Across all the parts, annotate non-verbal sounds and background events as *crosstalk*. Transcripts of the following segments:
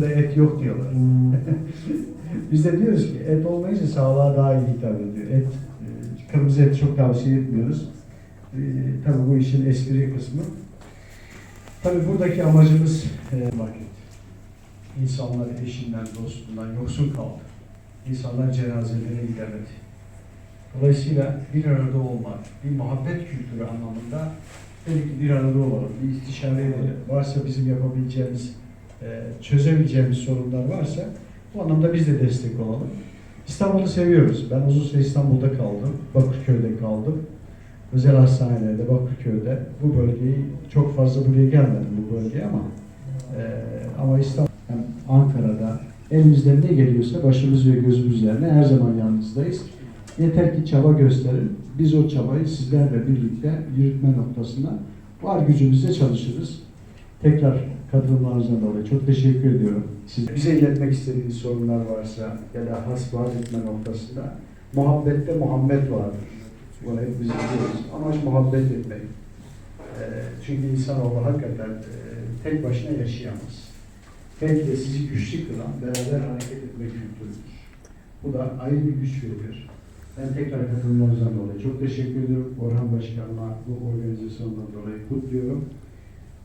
Fırında et yok diyorlar. *laughs* Biz de diyoruz ki et olmayınca sağlığa daha iyi hitap ediyor. Et, e, kırmızı et çok tavsiye etmiyoruz. E, tabii bu işin espri kısmı. Tabii buradaki amacımız e, market. İnsanlar eşinden, dostundan yoksun kaldı. İnsanlar cenazelere gidemedi. Dolayısıyla bir arada olmak, bir muhabbet kültürü anlamında dedik bir arada olalım, bir istişare edelim. Varsa bizim yapabileceğimiz, e, çözemeyeceğimiz sorunlar varsa bu anlamda biz de destek olalım. İstanbul'u seviyoruz. Ben uzun süre İstanbul'da kaldım. Bakırköy'de kaldım. Özel hastanelerde, Bakırköy'de. Bu bölgeyi çok fazla buraya gelmedim bu bölgeye ama e, ama İstanbul, hem Ankara'da elimizden ne geliyorsa başımız ve gözümüz üzerine her zaman yanınızdayız. Yeter ki çaba gösterin. Biz o çabayı sizlerle birlikte yürütme noktasında var gücümüzle çalışırız. Tekrar katılımlarınızdan dolayı çok teşekkür ediyorum. Siz bize iletmek istediğiniz sorunlar varsa ya da hasbihal etme noktasında muhabbette Muhammed vardır. Bunu hep biz biliyoruz. Amaç muhabbet etmek. Ee, çünkü insanoğlu hakikaten e, tek başına yaşayamaz. Belki de sizi güçlü kılan beraber hareket etme kültürüdür. Bu da ayrı bir güç veriyor. Ben tekrar katılımlarınızdan dolayı çok teşekkür ediyorum. Orhan Başkan'la bu organizasyondan dolayı kutluyorum.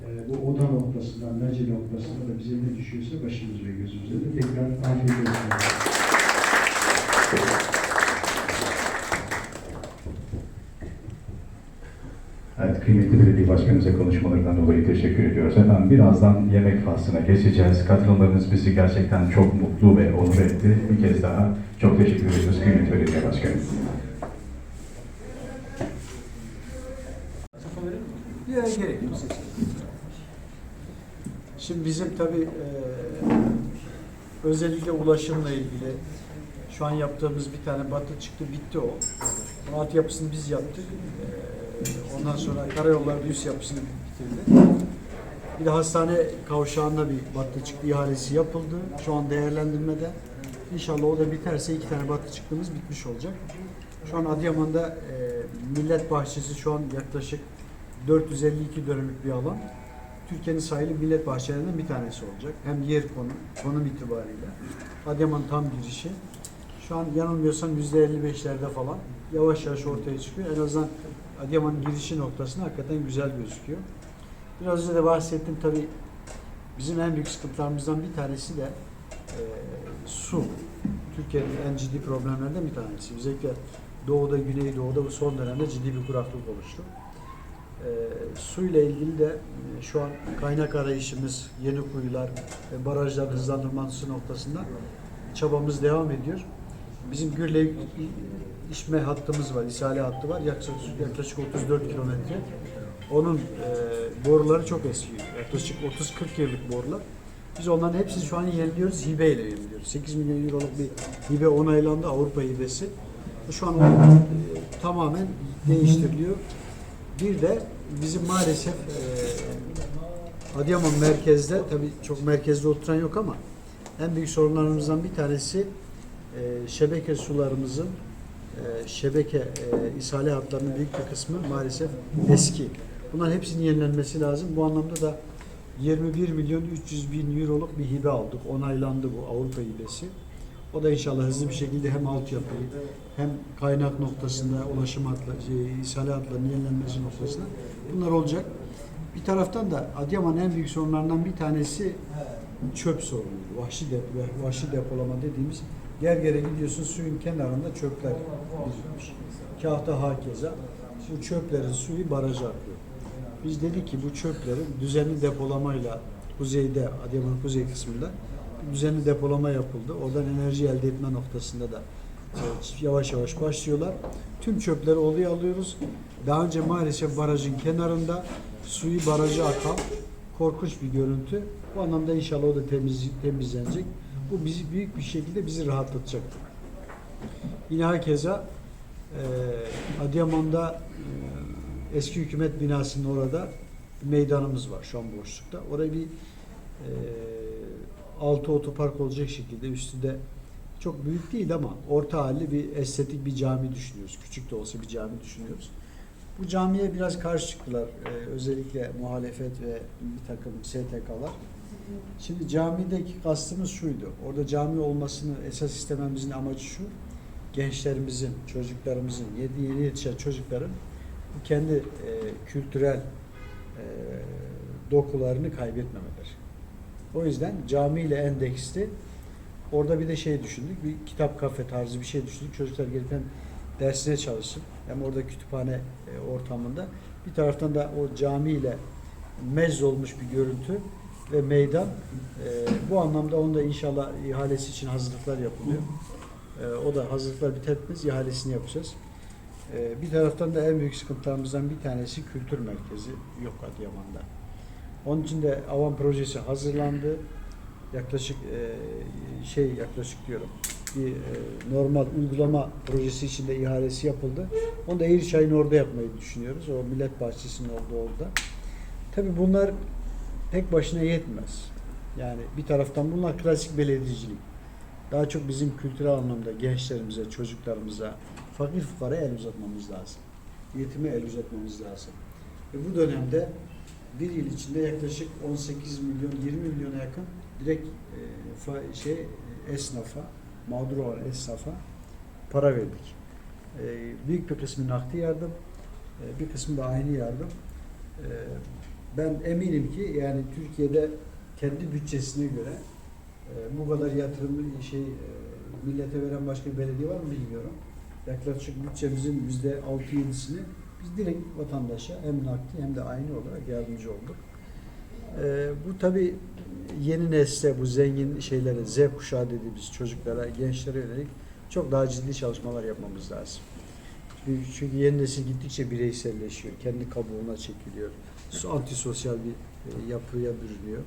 Ee, bu oda noktasından, naci noktasında da bize ne düşüyorsa başımız ve gözümüze de tekrar afiyet olsun. Evet, kıymetli belediye başkanımıza konuşmalarından dolayı teşekkür ediyoruz. Hemen birazdan yemek faslına geçeceğiz. Katılımlarınız bizi gerçekten çok mutlu ve onur etti. Bir kez daha çok teşekkür ediyoruz kıymetli belediye başkanım. Ya gerek yok. Şimdi bizim tabii e, özellikle ulaşımla ilgili şu an yaptığımız bir tane batı çıktı bitti o. O altyapısını biz yaptık. E, ondan sonra karayolları üst yapısını bitirdi. Bir de hastane kavşağında bir battı çıktı ihalesi yapıldı. Şu an değerlendirmede. İnşallah o da biterse iki tane battı çıktığımız bitmiş olacak. Şu an Adıyaman'da e, Millet Bahçesi şu an yaklaşık 452 dönümlük bir alan. Türkiye'nin sayılı millet bahçelerinden bir tanesi olacak. Hem yer konu, konum itibariyle. Adıyaman tam girişi. Şu an yanılmıyorsam %55'lerde falan yavaş yavaş ortaya çıkıyor. En azından Adıyaman girişi noktasında hakikaten güzel gözüküyor. Biraz önce de bahsettim tabii bizim en büyük sıkıntılarımızdan bir tanesi de e, su. Türkiye'nin en ciddi problemlerinden bir tanesi. Özellikle doğuda, güneydoğuda bu son dönemde ciddi bir kuraklık oluştu. E, suyla ilgili de e, şu an kaynak arayışımız, yeni kuyular, e, barajlar hızlandırması noktasında çabamız devam ediyor. Bizim Gürle içme hattımız var, ishale hattı var. Yaklaşık, yaklaşık 34 kilometre. Onun e, boruları çok eski. Yaklaşık 30-40 yıllık borular. Biz onların hepsini şu an yeniliyoruz, hibeyle yeniliyoruz. 8 milyon euroluk bir hibe onaylandı, Avrupa hibesi. Şu an o, e, tamamen değiştiriliyor. Bir de bizim maalesef e, Adıyaman merkezde, tabii çok merkezde oturan yok ama en büyük sorunlarımızdan bir tanesi e, şebeke sularımızın e, şebeke e, ishale hatlarının büyük bir kısmı maalesef eski. Bunların hepsinin yenilenmesi lazım. Bu anlamda da 21 milyon 300 bin euroluk bir hibe aldık. Onaylandı bu Avrupa hibesi. O da inşallah hızlı bir şekilde hem altyapıyı hem kaynak noktasında ulaşım hatları, şey, hatlarının yenilenmesi noktasında bunlar olacak. Bir taraftan da Adıyaman'ın en büyük sorunlarından bir tanesi çöp sorunu. Vahşi, dep vahşi depolama dediğimiz Gergere gidiyorsun suyun kenarında çöpler birikmiş. Kahta hakeza. Bu çöplerin suyu baraja akıyor. Biz dedik ki bu çöplerin düzenli depolamayla kuzeyde, Adıyaman kuzey kısmında düzenli depolama yapıldı. Oradan enerji elde etme noktasında da e, yavaş yavaş başlıyorlar. Tüm çöpleri oraya alıyoruz. Daha önce maalesef barajın kenarında suyu baraja akan korkunç bir görüntü. Bu anlamda inşallah o da temiz, temizlenecek. Bu bizi büyük bir şekilde bizi rahatlatacaktır. Yine hakeza e, Adıyaman'da e, eski hükümet binasının orada meydanımız var şu an bir e, altı otopark olacak şekilde üstünde çok büyük değil ama orta halli bir estetik bir cami düşünüyoruz. Küçük de olsa bir cami düşünüyoruz. Bu camiye biraz karşı çıktılar. Ee, özellikle muhalefet ve bir takım STK'lar. Şimdi camideki kastımız şuydu. Orada cami olmasını esas istememizin amacı şu. Gençlerimizin, çocuklarımızın, yedi yeni yetişen çocukların kendi e, kültürel e, dokularını kaybetmemeleri. O yüzden camiyle endeksli orada bir de şey düşündük. Bir kitap kafe tarzı bir şey düşündük. Çocuklar gelirken dersine çalışsın. Hem orada kütüphane e, ortamında. Bir taraftan da o camiyle mecz olmuş bir görüntü ve meydan. E, bu anlamda onda inşallah ihalesi için hazırlıklar yapılıyor. E, o da hazırlıklar biter bitmez ihalesini yapacağız. Bir taraftan da en büyük sıkıntılarımızdan bir tanesi kültür merkezi yok Adıyaman'da. Onun için de Avan projesi hazırlandı. Yaklaşık e, şey yaklaşık diyorum bir e, normal uygulama projesi içinde ihalesi yapıldı. Onu da Eğriçay'ın orada yapmayı düşünüyoruz. O Millet Bahçesi'nin olduğu orada. Tabii bunlar tek başına yetmez. Yani bir taraftan bunlar klasik belediyecilik. Daha çok bizim kültürel anlamda gençlerimize, çocuklarımıza, fakir fukaraya el uzatmamız lazım. Yetime el uzatmamız lazım. Ve bu dönemde bir yıl içinde yaklaşık 18 milyon, 20 milyona yakın direkt e, şey esnafa, mağdur olan esnafa para verdik. E, büyük bir kısmı nakdi yardım, e, bir kısmı da aynı yardım. E, ben eminim ki yani Türkiye'de kendi bütçesine göre e, bu kadar yatırım şey e, millete veren başka bir belediye var mı bilmiyorum. Yaklaşık bütçemizin yüzde altı yedisini biz direkt vatandaşa hem nakdi hem de aynı olarak yardımcı olduk. E, bu tabi yeni nesle bu zengin şeylere Z kuşağı dediğimiz çocuklara, gençlere yönelik çok daha ciddi çalışmalar yapmamız lazım. Çünkü- Çünkü yeni nesil gittikçe bireyselleşiyor, kendi kabuğuna çekiliyor, antisosyal bir e, yapıya bürünüyor.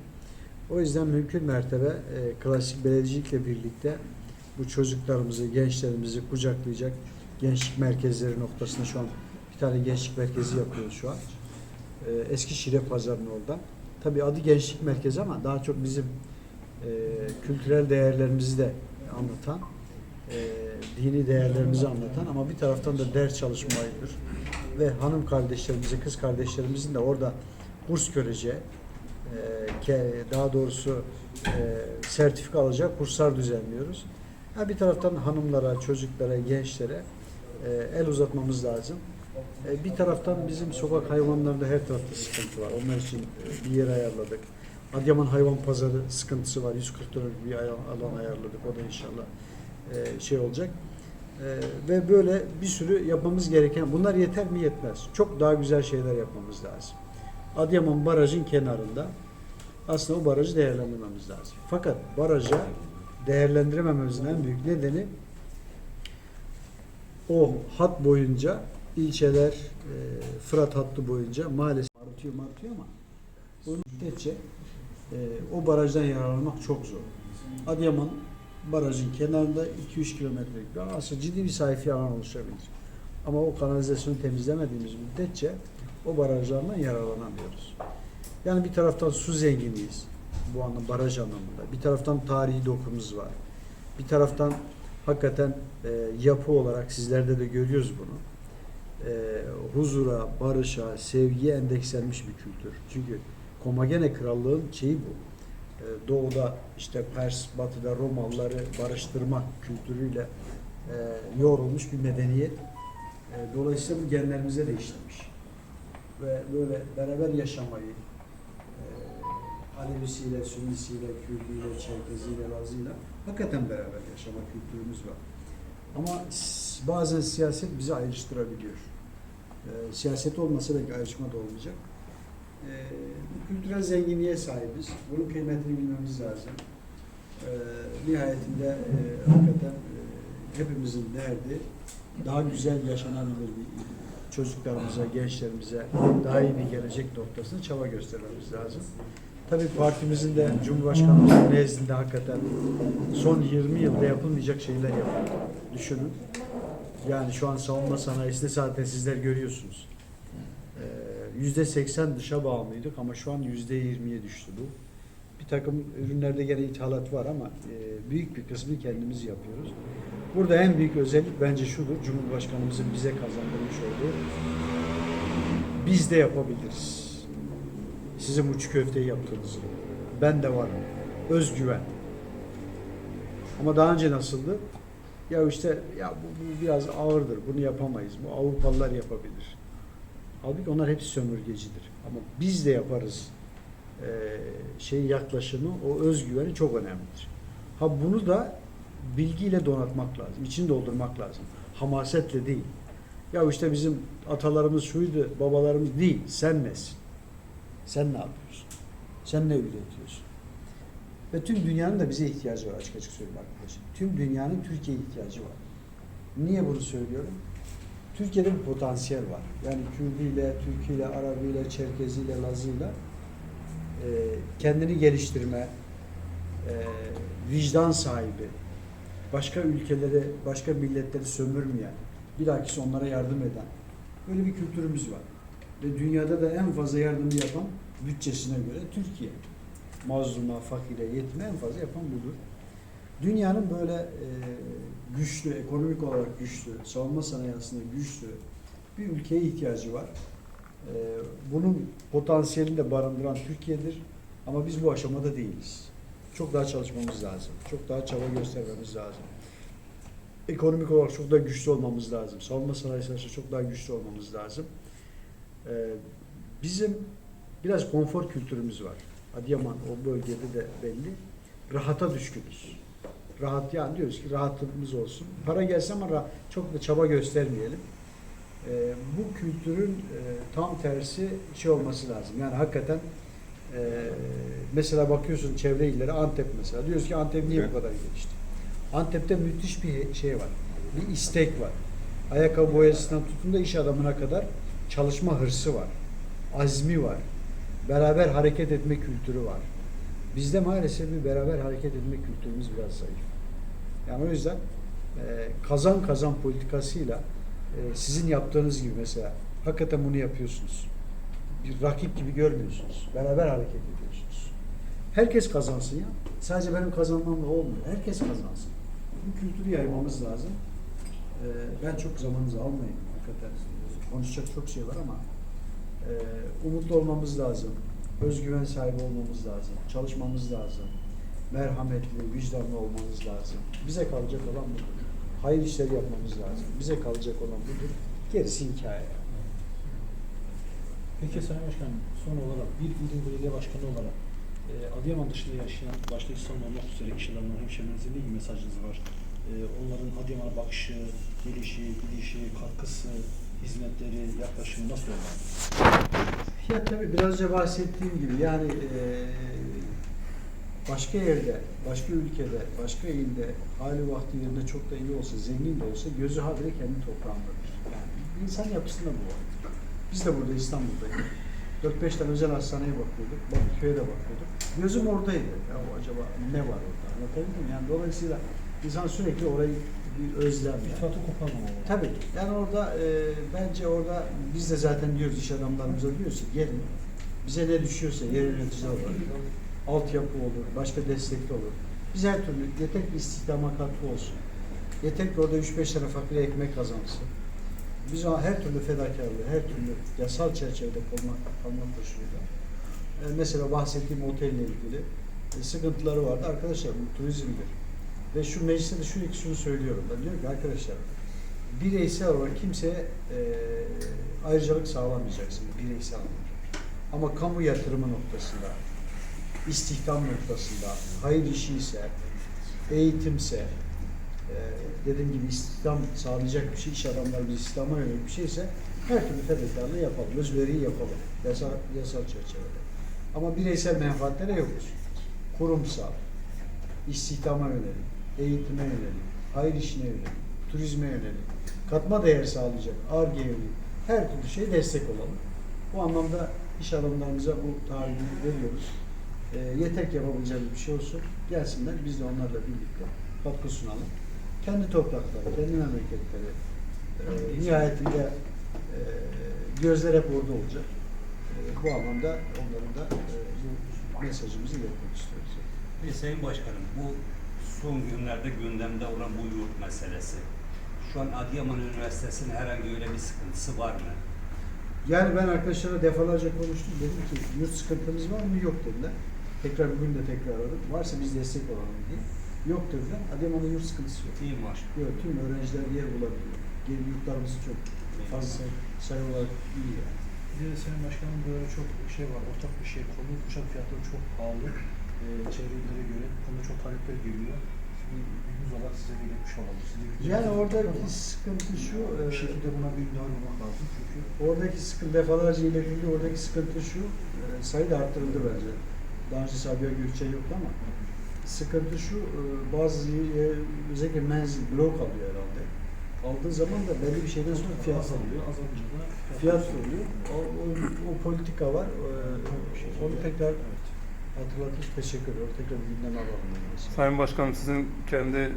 O yüzden mümkün mertebe e, klasik belediyecilikle birlikte bu çocuklarımızı, gençlerimizi kucaklayacak gençlik merkezleri noktasında şu an bir tane gençlik merkezi yapıyoruz şu an. E, Eskişehir'e pazarın orada. Tabii adı gençlik merkezi ama daha çok bizim e, kültürel değerlerimizi de anlatan, e, dini değerlerimizi anlatan ama bir taraftan da ders çalışmayıdır. Ve hanım kardeşlerimizi, kız kardeşlerimizin de orada kurs göreceği, e, daha doğrusu e, sertifika alacak kurslar düzenliyoruz. Bir taraftan hanımlara, çocuklara, gençlere e, el uzatmamız lazım. E, bir taraftan bizim sokak hayvanlarında her tarafta sıkıntı var. Onlar için e, bir yer ayarladık. Adıyaman Hayvan Pazarı sıkıntısı var. 140 dönümlük bir alan ayarladık. O da inşallah e, şey olacak. Ve böyle bir sürü yapmamız gereken, bunlar yeter mi yetmez. Çok daha güzel şeyler yapmamız lazım. Adıyaman barajın kenarında aslında o barajı değerlendirmemiz lazım. Fakat barajı değerlendiremememizin en büyük nedeni o hat boyunca ilçeler e, Fırat hattı boyunca maalesef artıyor artıyor ama bu müddetçe e, o barajdan yararlanmak çok zor. Adıyaman barajın kenarında 2-3 kilometrelik bir aslında ciddi bir sayfi alan oluşabilir. Ama o kanalizasyonu temizlemediğimiz müddetçe o barajlardan yararlanamıyoruz. Yani bir taraftan su zenginiyiz bu anlamda baraj anlamında. Bir taraftan tarihi dokumuz var. Bir taraftan hakikaten e, yapı olarak sizlerde de görüyoruz bunu. E, huzura, barışa, sevgiye endekslenmiş bir kültür. Çünkü Komagene Krallığın şeyi bu. E, doğuda işte Pers, batıda Romalıları barıştırma kültürüyle e, yoğrulmuş bir medeniyet. E, dolayısıyla bu genlerimize de işlemiş. Ve böyle beraber yaşamayı, e, Alevisiyle, Sünnisiyle, Kürdüyle, Çerkeziyle, Lazıyla hakikaten beraber yaşama kültürümüz var. Ama bazen siyaset bizi ayrıştırabiliyor. E, siyaset olmasa belki ayrışma da olmayacak. E, kültürel zenginliğe sahibiz. Bunun kıymetini bilmemiz lazım. E, nihayetinde e, hakikaten e, hepimizin derdi daha güzel yaşanabilir bir çocuklarımıza, gençlerimize daha iyi bir gelecek noktasında çaba göstermemiz lazım. Tabii partimizin de Cumhurbaşkanımızın nezdinde hakikaten son 20 yılda yapılmayacak şeyler yapıldı. Düşünün. Yani şu an savunma sanayisinde zaten sizler görüyorsunuz. Ee, Yüzde 80 dışa bağımlıydık ama şu an yüzde 20'ye düştü bu. Bir takım ürünlerde gene ithalat var ama e, büyük bir kısmını kendimiz yapıyoruz. Burada en büyük özellik bence şudur. Cumhurbaşkanımızın bize kazandırmış olduğu biz de yapabiliriz. Sizin uç köfteyi yaptığınız gibi. Ben de varım. Özgüven. Ama daha önce nasıldı? Ya işte ya bu, bu biraz ağırdır. Bunu yapamayız. Bu Avrupalılar yapabilir. Halbuki onlar hepsi sömürgecidir. Ama biz de yaparız. Ee, şey yaklaşımı, o özgüveni çok önemlidir. Ha bunu da bilgiyle donatmak lazım. içini doldurmak lazım. Hamasetle değil. Ya işte bizim atalarımız şuydu, babalarımız değil. Sen nesin? Sen ne yapıyorsun? Sen ne üretiyorsun? Ve tüm dünyanın da bize ihtiyacı var açık açık söyleyeyim arkadaşlar. Tüm dünyanın Türkiye'ye ihtiyacı var. Niye bunu söylüyorum? Türkiye'de bir potansiyel var. Yani Kürdiyle, Türküyle, Arabiyle, Çerkeziyle, Lazıyla e, kendini geliştirme, e, vicdan sahibi, başka ülkeleri, başka milletleri sömürmeyen, bilakis onlara yardım eden böyle bir kültürümüz var. Ve dünyada da en fazla yardımı yapan bütçesine göre Türkiye. Mazluma, fakire, yetime en fazla yapan budur. Dünyanın böyle e, güçlü, ekonomik olarak güçlü, savunma sanayi aslında güçlü bir ülkeye ihtiyacı var. E, bunun potansiyelini de barındıran Türkiye'dir. Ama biz bu aşamada değiliz. Çok daha çalışmamız lazım. Çok daha çaba göstermemiz lazım. Ekonomik olarak çok daha güçlü olmamız lazım. Savunma sanayi sırasında çok daha güçlü olmamız lazım. Ee, bizim biraz konfor kültürümüz var. Adıyaman o bölgede de belli. Rahata düşkünüz. Rahat yani diyoruz ki rahatımız olsun. Para gelsin ama ra- çok da çaba göstermeyelim. Ee, bu kültürün e, tam tersi şey olması lazım. Yani hakikaten e, mesela bakıyorsun çevre illere Antep mesela. Diyoruz ki Antep niye bu kadar gelişti? Antep'te müthiş bir şey var. Bir istek var. Ayakkabı boyasından tutun da iş adamına kadar çalışma hırsı var. Azmi var. Beraber hareket etme kültürü var. Bizde maalesef bir beraber hareket etme kültürümüz biraz zayıf. Yani o yüzden e, kazan kazan politikasıyla e, sizin yaptığınız gibi mesela hakikaten bunu yapıyorsunuz. Bir rakip gibi görmüyorsunuz. Beraber hareket ediyorsunuz. Herkes kazansın ya. Sadece benim kazanmamla olmuyor. Herkes kazansın. Bu kültürü yaymamız lazım. Ee, ben çok zamanınızı almayayım hakikaten. Konuşacak çok şey var ama e, umutlu olmamız lazım. Özgüven sahibi olmamız lazım. Çalışmamız lazım. Merhametli, vicdanlı olmamız lazım. Bize kalacak olan budur. Hayır işleri yapmamız lazım. Bize kalacak olan budur. Gerisi hikaye. Peki Sayın Başkanım, son olarak bir ilin belediye başkanı olarak e, Adıyaman dışında yaşayan başta İstanbul olmak üzere iş adamları, hemşehrilerinize ne gibi mesajınız var? E, onların Adıyaman'a bakışı, gelişi, gidişi, katkısı, hizmetleri, yaklaşımı nasıl olmalı? Ya tabii biraz önce bahsettiğim gibi yani eee, başka yerde, başka ülkede, başka ilde hali vakti yerinde çok da iyi olsa, zengin de olsa gözü habire kendi toprağındadır. Yani insan yapısında bu var. Biz de burada İstanbul'dayız. 4-5 tane özel hastaneye bakıyorduk, Bakırköy'e de bakıyorduk. Gözüm oradaydı. Ya acaba ne var orada? Anlatabildim mi? Yani dolayısıyla insan sürekli orayı bir özlem yani. İrtibatı koparmamalı. Tabii. Yani orada e, bence orada biz de zaten diyoruz iş adamlarımıza diyoruz ki gelin bize ne düşüyorsa yer yöneticiler olur, altyapı olur, başka destek de olur. Biz her türlü yeter ki istihdama katkı olsun. Yeter ki orada 3-5 tane fakire ekmek kazansın. Biz her türlü fedakarlığı, her türlü yasal çerçevede kalmak, kalmak koşuluyla. E, mesela bahsettiğim otelle ilgili e, sıkıntıları vardı. Arkadaşlar bu turizmdir. Ve şu mecliste de şu şunu söylüyorum. Ben diyorum ki arkadaşlar bireysel olarak kimseye e, ayrıcalık sağlamayacaksın bireysel olarak. Ama kamu yatırımı noktasında, istihdam noktasında, hayır işi ise, eğitimse, e, dediğim gibi istihdam sağlayacak bir şey, iş adamları istihdama yönelik bir şeyse her türlü fedakarlığı yapalım, özveriyi yapalım yasal, yasal çerçevede. Ama bireysel menfaatlere yokuz. Kurumsal, istihdama yönelik, eğitime yönelik, hayır işine yönelik, turizme yönelik, katma değer sağlayacak, ARGE yönelik her türlü şeye destek olalım. Bu anlamda iş adamlarımıza bu taahhüdü veriyoruz. E, yeter ki yapabileceğimiz bir şey olsun. Gelsinler biz de onlarla birlikte katkı sunalım. Kendi toprakları, kendi memleketleri e, nihayetinde e, gözler hep orada olacak. E, bu anlamda onların da e, bu mesajımızı iletmek istiyoruz. Ve Sayın Başkanım bu son günlerde gündemde olan bu yurt meselesi. Şu an Adıyaman Üniversitesi'nin herhangi öyle bir sıkıntısı var mı? Yani ben arkadaşlara defalarca konuştum. Dedim ki yurt sıkıntımız var mı? Yok dediler. Tekrar bugün de tekrar aradım. Varsa biz destek olalım diye. Yok dediler. Adıyaman'da yurt sıkıntısı yok. İyi var. Yok, tüm öğrenciler yer bulabiliyor. Geri yurtlarımız çok fazla sayı, sayı olarak iyi yani. Bir de senin başkanım böyle çok şey var, ortak bir şey konu. Uçak fiyatları çok pahalı. Ee, çevre illere göre. Bu konuda çok talepler geliyor. Bir yüz olarak size de iletmiş olalım. Size bir- Yani oradaki sıkıntı şu, e, bir şekilde buna bir müdahale olmak lazım. Çünkü oradaki sıkıntı defalarca iletildi. Oradaki sıkıntı şu, e, sayı da arttırıldı bence. Daha önce Sabiha Gökçe yoktu ama sıkıntı şu, e, bazı yer, özellikle menzil blok alıyor herhalde. Aldığı zaman da belli bir şeyden sonra fiyat alıyor. azalınca da Fiyat oluyor. O, o, o politika var. E, onu tekrar hatırlatıp teşekkür ediyorum. Tekrar gündeme alalım. Sayın Başkanım sizin kendi e,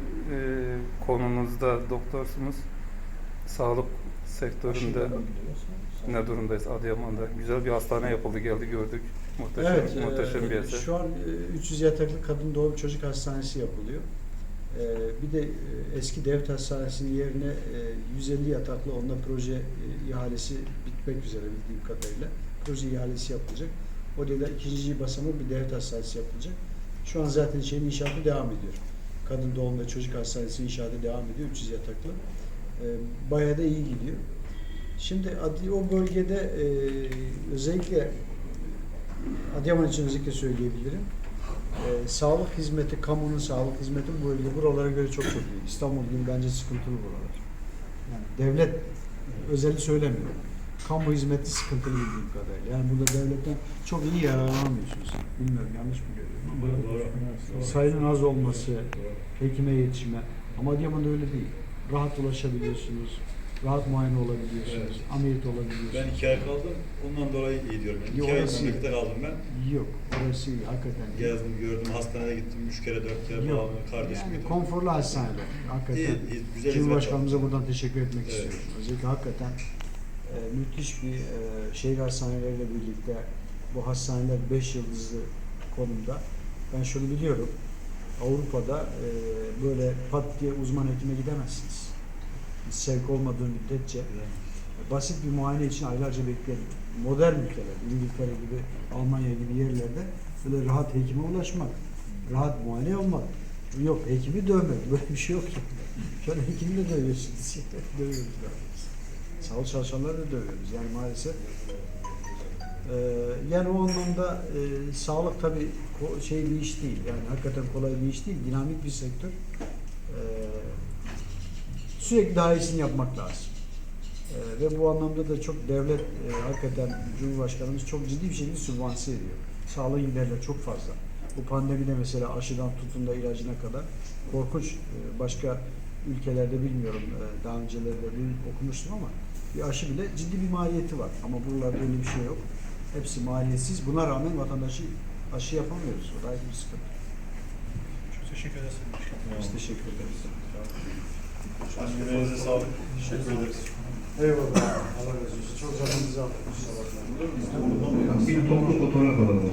konunuzda doktorsunuz. Sağlık sektöründe ne durumdayız Adıyaman'da? Güzel bir hastane yapıldı geldi gördük. Muhteşem, Evet, muhteşem e, bir eser. Şu an e, 300 yataklı kadın doğum çocuk hastanesi yapılıyor. E, bir de e, eski devlet hastanesinin yerine e, 150 yataklı onda proje e, ihalesi bitmek üzere bildiğim kadarıyla. Proje ihalesi yapılacak. Orada da ikinci basamak bir devlet hastanesi yapılacak. Şu an zaten şeyin inşaatı devam ediyor. Kadın doğum ve çocuk hastanesi inşaatı devam ediyor 300 yataklı. E, bayağı da iyi gidiyor. Şimdi Adi- o bölgede e, özellikle Adıyaman için özellikle söyleyebilirim. Ee, sağlık hizmeti, kamunun sağlık hizmeti bu bölge buralara göre çok çok iyi. İstanbul gibi bence sıkıntılı buralar. Yani devlet özeli söylemiyorum. Kamu hizmeti sıkıntılı bildiğim kadarıyla. Yani burada devletten çok iyi yararlanamıyorsunuz. Bilmiyorum yanlış mı görüyorum ama sayının az olması, hekime yetişme. Ama Adıyaman'da öyle değil. Rahat ulaşabiliyorsunuz, rahat muayene olabiliyorsunuz, ameliyat olabiliyorsunuz. Ben iki ay kaldım. Ondan dolayı iyi diyorum. Yok, iki ay memlekette kaldım ben. Yok, orası iyi, hakikaten. iyi. Gezdim, gördüm. Hastaneye gittim. Üç kere, dört kere Yok. falan. Kardeşim Yani konforlu hastaneler. Hakikaten. İyi, iyi, güzel Cumhurbaşkanımıza buradan teşekkür etmek Evet. istiyorum. Özellikle hakikaten e, müthiş bir e, şehir hastaneleriyle birlikte bu hastaneler 5 yıldızlı konumda. Ben şunu biliyorum. Avrupa'da e, böyle pat diye uzman hekime gidemezsiniz. Sevk olmadığı müddetçe basit bir muayene için aylarca beklerim. Modern ülkeler, İngiltere gibi, Almanya gibi yerlerde böyle rahat hekime ulaşmak, rahat muayene olmak. Yok hekimi dövmek, böyle bir şey yok ki. Şöyle hekimi de dövüyorsunuz, *laughs* dövüyoruz. Sağlık çalışanları da dövüyoruz yani maalesef. Ee, yani o anlamda e, sağlık tabii ko- şey bir iş değil. Yani hakikaten kolay bir iş değil. Dinamik bir sektör. Ee, sürekli daha iyisini yapmak lazım. Ee, ve bu anlamda da çok devlet e, hakikaten Cumhurbaşkanımız çok ciddi bir şekilde sübvanse ediyor. Sağlığı giderler çok fazla. Bu pandemide mesela aşıdan tutun da ilacına kadar korkunç e, başka ülkelerde bilmiyorum e, daha öncelerde okumuştum ama bir aşı bile ciddi bir maliyeti var. Ama buralarda öyle bir şey yok. Hepsi maliyetsiz. Buna rağmen vatandaşı aşı yapamıyoruz. O da ayrı bir sıkıntı. Çok teşekkür ederiz. Biz teşekkür ederiz. Annenize sağlık. Teşekkür ederiz. Eyvallah. Allah razı olsun. Çok zamanınızı aldık. Bir toplu fotoğraf alalım.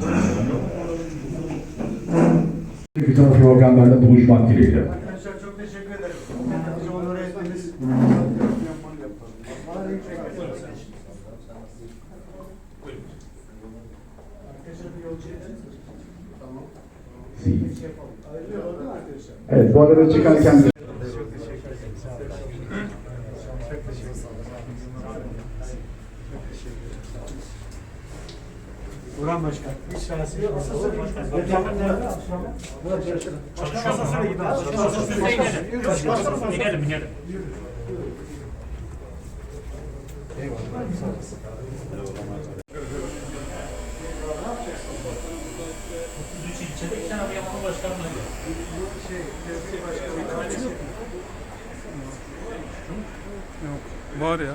Güzel programlarda buluşmak dileğiyle. Arkadaşlar çok teşekkür ederim. Bizi onur ettiniz. Arkadaşlar bir yolcu için. Tamam. Bir şey yapalım. Ayrılıyor oldu mu arkadaşlar? Evet bu arada çıkarken olun. Burhan Başkan. Hiç şahsi yok. Başkan nerede? Başkan asansöre gidelim. Başkan İnelim inelim. Üç ilçede iki tane Adıyaman başkanlığı var. Var ya.